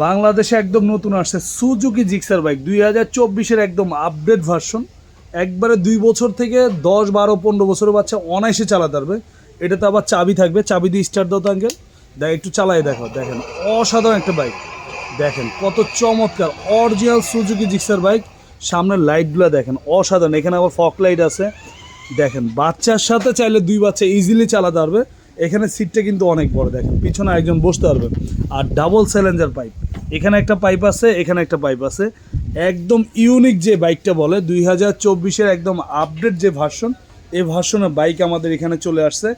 বাংলাদেশে একদম নতুন আসছে সুজুকি জিক্সার বাইক। দুই হাজার চব্বিশের একদম আপডেট ভার্সন একবারে দুই বছর থেকে দশ, বারো, পনেরো বছরের বাচ্চা অনায়াসে চালাতে পারবে। এটাতে আবার চাবি থাকবে, চাবি দিয়ে স্টার্ট দাও তো আঙ্কেল দেখ, একটু চালাই দেখো দেখেন। অসাধারণ একটা বাইক। দেখেন, কত চমৎকার অরিজিনাল সুজুকি জিক্সার বাইক। সামনের লাইটগুলো দেখেন, অসাধারণ। এখানে আবার ফক লাইট আছে। দেখেন, বাচ্চার সাথে চাইলে দুই বাচ্চা ইজিলি চালাতে পারবে। এখানে সিটটা কিন্তু অনেক বড়, দেখেন, পিছনে একজন বসতে পারবে। আর ডাবল স্যালেঞ্জার পাইপ এখানে একটা পাইপ আছে, এখানে একটা পাইপ আছে। একদম ইউনিক যে বাইকটা বলে, দুই হাজার চব্বিশের একদম আপডেট যে ভার্সন এই ভার্সনের বাইক আমাদের এখানে চলে আসছে।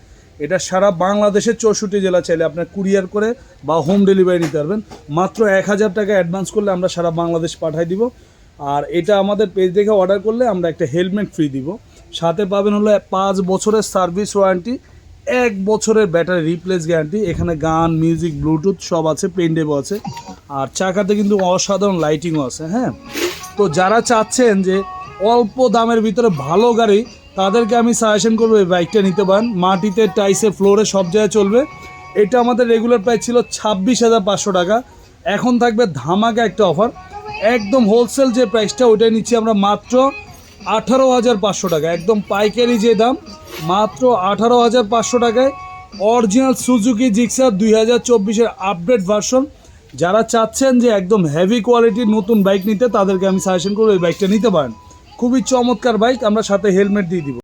এটা সারা বাংলাদেশের চৌষট্টি জেলা, চাইলে আপনার কুরিয়ার করে বা হোম ডেলিভারি নিতে পারবেন। মাত্র এক হাজার টাকা অ্যাডভান্স করলে আমরা সারা বাংলাদেশ পাঠাই দিব। আর এটা আমাদের পেজ দেখে অর্ডার করলে আমরা একটা হেলমেট ফ্রি দিব। সাথে পাবেন হলো পাঁচ বছরের সার্ভিস ওয়ারেন্টি এক বছরের ব্যাটারি রিপ্লেস গ্যারান্টি এখানে গান মিউজিক ব্লুটুথ সব আছে পেনডেভও আছে। আর চাকাতে কিন্তু অসাধারণ লাইটিংও আছে হ্যাঁ? তো যারা চাচ্ছেন যে অল্প দামের ভিতরে ভালো গাড়ি, তাদেরকে আমি সাজেশন করব এই বাইকটা নিতে পারেন। মাটিতে টাইসে ফ্লোরে সব জায়গায় চলবে। এটা আমাদের রেগুলার প্রাইস ছিল ছাব্বিশ হাজার পাঁচশো টাকা। এখন থাকবে ধামাকা একটা অফার একদম হোলসেল যে প্রাইসটা ওইটাই নিচ্ছি আমরা মাত্র আঠারো হাজার পাঁচশো টাকা। একদম পাইকারি যে দাম, মাত্র আঠারো হাজার পাঁচশো টাকায় অরিজিনাল সুজুকি জিক্সার দুই হাজার চব্বিশের আপডেট ভার্সন। যারা চাচ্ছেন যে একদম হেভি কোয়ালিটির নতুন বাইক নিতে, তাদেরকে আমি সাজেশন করব এই বাইকটা নিতে পারেন। খুবই চমৎকার বাইক আমরা সাথে হেলমেট দিয়ে দিব।